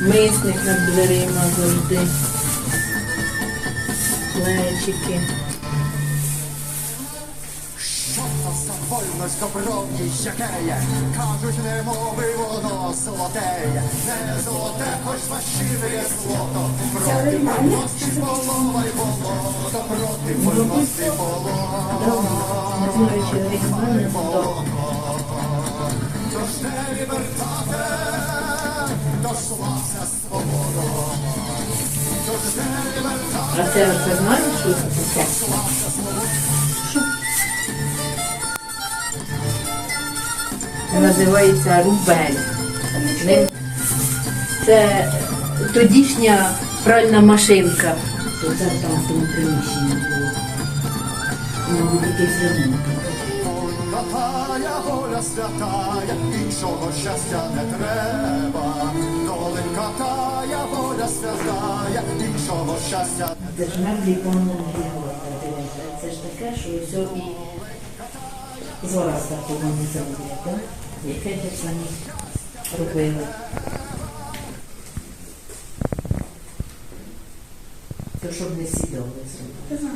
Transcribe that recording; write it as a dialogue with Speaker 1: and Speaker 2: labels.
Speaker 1: Мисник над дверима завжди. Плечики.
Speaker 2: Вольность добровній якеє, кажуть, не мови воно золотеє, не золоте, хоч фальшиве злото, проти вольності поломай болото, проти вольності болото.
Speaker 1: Не знаю, то.
Speaker 2: Тож не лібертате,
Speaker 1: А це оце знаєш, що це таке? Називається рубель. Це тодішня пральна машинка.
Speaker 3: То це там в тому приміщенні було.
Speaker 2: Воля тая, воля святая, іншого щастя не треба. Доленька знає, іншого щастя не
Speaker 3: Це ж меблі повно дивися. Це ж таке, що все і зараз такого не забуде, так? Яке ж самі робили. То щоб не сідали зробили.